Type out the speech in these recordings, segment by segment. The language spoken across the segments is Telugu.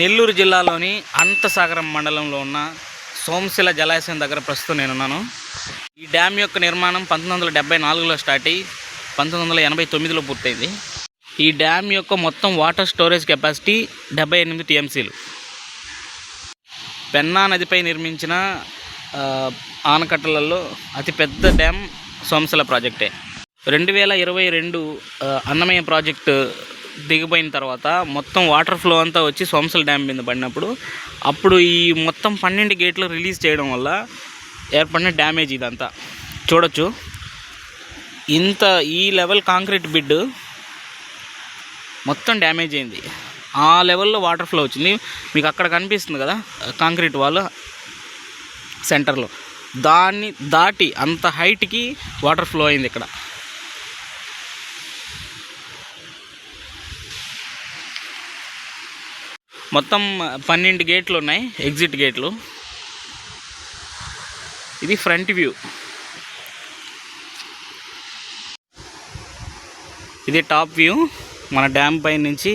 నెల్లూరు జిల్లాలోని అనంతసాగరం మండలంలో ఉన్న సోమశిల జలాశయం దగ్గర ప్రస్తుతం నేనున్నాను. ఈ డ్యామ్ యొక్క నిర్మాణం పంతొమ్మిది వందల డెబ్బై నాలుగులో స్టార్ట్ అయ్యి పంతొమ్మిది వందల ఎనభై తొమ్మిదిలో పూర్తయింది. ఈ డ్యామ్ యొక్క మొత్తం వాటర్ స్టోరేజ్ కెపాసిటీ డెబ్బై ఎనిమిది టీఎంసీలు. పెన్నా నదిపై నిర్మించిన ఆనకట్టలలో అతిపెద్ద డ్యామ్ సోమశిల ప్రాజెక్టే. రెండు వేల ఇరవై రెండు అన్నమయ్య ప్రాజెక్టు దిగిపోయిన తర్వాత మొత్తం వాటర్ ఫ్లో అంతా వచ్చి సోమశిల డ్యామ్ మీద పడినప్పుడు అప్పుడు ఈ మొత్తం పన్నెండు గేట్లు రిలీజ్ చేయడం వల్ల ఏర్పడిన డ్యామేజ్ ఇదంతా. చూడొచ్చు. ఇంత ఈ లెవెల్ కాంక్రీట్ బిడ్ మొత్తం డ్యామేజ్ అయింది. ఆ లెవెల్లో వాటర్ ఫ్లో వచ్చింది. మీకు అక్కడ కనిపిస్తుంది కదా కాంక్రీట్ వాళ్ళు సెంటర్లో. దాన్ని దాటి అంత హైట్కి వాటర్ ఫ్లో అయింది ఇక్కడ. మొత్తం పన్నెండు గేట్లు ఉన్నాయి ఎగ్జిట్ గేట్లు. ఇది ఫ్రంట్ వ్యూ ఇది టాప్ వ్యూ మన డ్యామ్ పై నుంచి.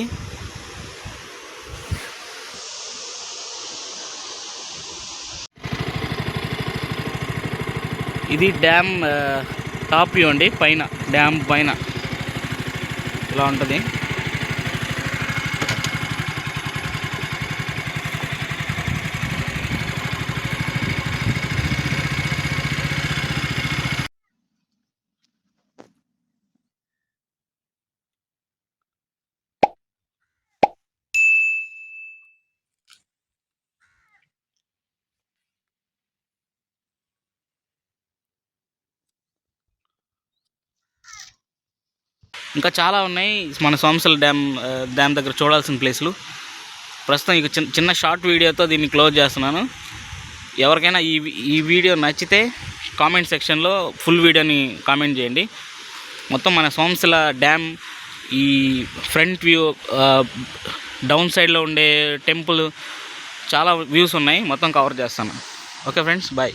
ఇది డ్యామ్ టాప్ వ్యూ అండి పైన డ్యామ్ పైన. ఇలా ఉంటుంది. ఇంకా చాలా ఉన్నాయి. మన సోమసల డ్యామ్ డ్యామ్ దగ్గర చూడాల్సిన ప్లేస్లు. ప్రస్తుతం ఇక చిన్న చిన్న షార్ట్ వీడియోతో దీన్ని క్లోజ్ చేస్తున్నాను. ఎవరికైనా ఈ ఈ వీడియో నచ్చితే కామెంట్ సెక్షన్లో ఫుల్ వీడియోని కామెంట్ చేయండి. మొత్తం మన సోమశిల డ్యామ్ ఈ ఫ్రంట్ వ్యూ డౌన్ సైడ్లో ఉండే టెంపుల్ చాలా వ్యూస్ ఉన్నాయి. మొత్తం కవర్ చేస్తాను. Okay friends bye.